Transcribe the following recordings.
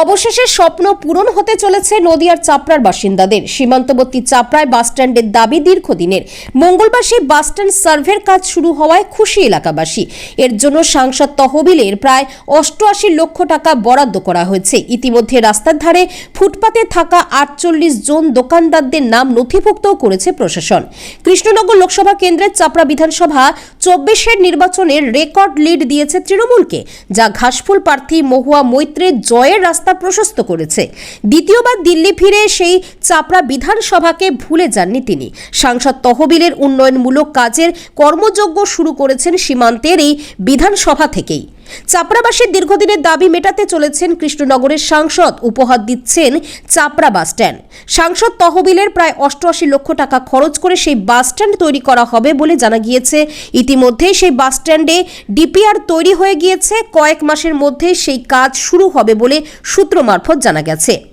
অবশেষে স্বপ্ন পূরণ হতে চলেছে নদিয়ার চাপড়ার বাসিন্দাদের। সীমান্তবর্তী চাপড়ায় বাসস্ট্যান্ডের দাবি দীর্ঘদিনের। মঙ্গলবার সেই বাসস্ট্যান্ড সার্ভের কাজ শুরু হওয়ায় খুশি এলাকাবাসী। এর জন্য সাংসদ তহবিলের প্রায় অষ্টআশি লক্ষ টাকা বরাদ্দ করা হয়েছে। ইতিমধ্যে রাস্তার ধারে ফুটপাতে থাকা আটচল্লিশ জন দোকানদারদের নাম নথিভুক্তও করেছে প্রশাসন। কৃষ্ণনগর লোকসভা কেন্দ্রের চাপড়া বিধানসভা চব্বিশের নির্বাচনের রেকর্ড লিড দিয়েছে তৃণমূলকে, যা ঘাসফুল প্রার্থী মহুয়া মৈত্রের জয়ের রাস্তা প্রশস্ত করেছে। দ্বিতীয়বার দিল্লি ফিরে সেই চাপড়া বিধানসভাকে ভুলে যাননি তিনি। সাংসদ তহবিলের উন্নয়নমূলক কাজের কর্মযজ্ঞ শুরু করেছেন সীমান্তের এই বিধানসভা থেকেই। চাপড়াবাসীর দীর্ঘদিনের দাবি মেটাতে চলেছেন কৃষ্ণনগরের সাংসদ, উপহার দিচ্ছেন চাপড়া বাসস্ট্যান্ড সাংসদ তহবিলের প্রায় অষ্টআশি লক্ষ টাকা খরচ করে সেই বাস স্ট্যান্ড তৈরি করা হবে বলে জানা গিয়েছে। ইতিমধ্যে সেই বাস স্ট্যান্ডে ডিপিআর তৈরি হয়ে গিয়েছে। কয়েক মাসের মধ্যে সেই কাজ শুরু হবে বলে সূত্র মারফত জানা গেছে।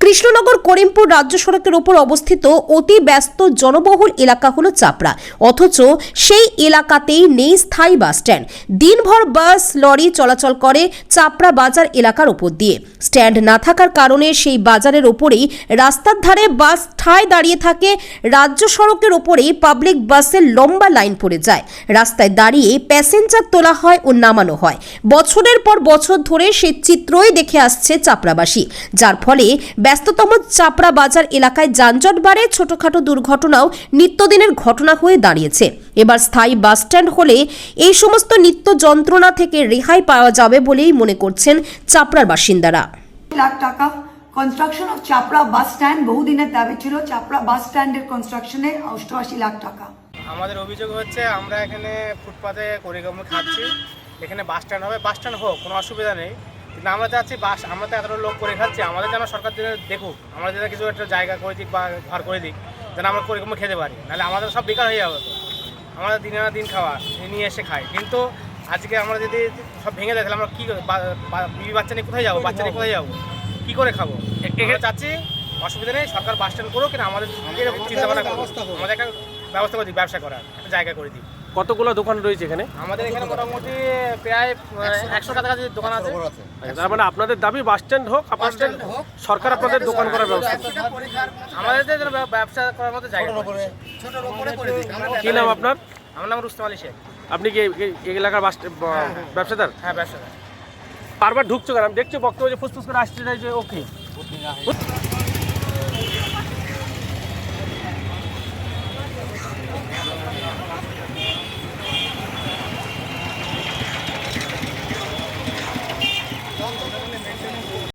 কৃষ্ণনগর করিমপুর রাজ্য সড়কের ওপর অবস্থিত অতি ব্যস্ত জনবহুল এলাকা হলো চাপড়া। অথচ সেই এলাকাতেই নেই স্থায়ী বাস স্ট্যান্ড। দিনভর বাস, লরি চলাচল করে চাপড়া বাজার এলাকার ওপর দিয়ে। স্ট্যান্ড না থাকার কারণে সেই বাজারের ওপরেই রাস্তার ধারে বাস ঠায় দাঁড়িয়ে থাকে। রাজ্য সড়কের ওপরেই পাবলিক বাসের লম্বা লাইন পড়ে যায়। রাস্তায় দাঁড়িয়ে প্যাসেঞ্জার তোলা হয় ও নামানো হয়। বছরের পর বছর ধরে সেই চিত্রই দেখে আসছে চাপড়াবাসী। যার ফলে ব্যস্ততম চাপড়া বাজার এলাকায় যানজট বাড়ে ছোটখাটো দুর্ঘটনাও নিত্যদিনের ঘটনা হয়ে দাঁড়িয়েছে। এবার স্থায়ী বাসস্ট্যান্ড হলে এই সমস্ত নিত্য যন্ত্রণা থেকে রেহাই পাওয়া যাবে বলেই মনে করছেন চাপড়ার বাসিন্দারা। লাখ টাকা construction of Chapra bus stand বহুদিনের দাবি ছিল চাপড়া বাস স্ট্যান্ডের কনস্ট্রাকশনে অষ্টআশি লাখ টাকা। আমাদের অভিযোগ হচ্ছে আমরা এখানে ফুটপাতে করিগম খাচ্ছি। এখানে বাস স্ট্যান্ড হবে বাস স্ট্যান্ড হোক কোনো অসুবিধা নেই। কিন্তু আমরা চাচ্ছি বাস আমরা তো এতটা লোক করে খাচ্ছি আমাদের যেন সরকার যেন দেখুক আমরা যেন কিছু একটা জায়গা করে দিক বা ঘর করে দিক যেন আমরা করিগম খেতে পারি। নাহলে আমাদের সব বেকার হয়ে যাবে তো। আমাদের দিনে না দিন খাওয়া নিয়ে এসে খাই। কিন্তু আজকে আমরা যদি সব ভেঙে দেয় তাহলে আমরা কী করে? বিবি বাচ্চা নিয়ে কোথায় যাব? বাচ্চা নিয়ে কোথায় যাব? কী করে খাব? আমরা চাচ্ছি অসুবিধা নেই সরকার বাস স্ট্যান্ড করুক কিন্তু আমাদের চিন্তা ভাবনা করুক। আমাদের একটা ব্যবস্থা করে দিই ব্যবসা করার একটা জায়গা করে দিই কতগুলো দোকান রয়েছে এখানে আমাদের এখানে মোটামুটি প্রায় একশো কাছাকাছি দোকান আছে আচ্ছা, তার মানে আপনাদের দাবি বাস স্ট্যান্ড হোক আপনাদের সরকার আপনাদের দোকান করার ব্যবস্থা আমাদের ব্যবসা করার মতো জায়গা কি নাম আপনার আমার নাম রুস্তম আলী শেখ আপনি কি এই- এলাকার বাস ব্যবসাদার হ্যাঁ ব্যবসাদার বারবার ঢুকছো কেন আমি দেখছি বক্তব্য যে ফুসফুস করে আসছে যে ওকে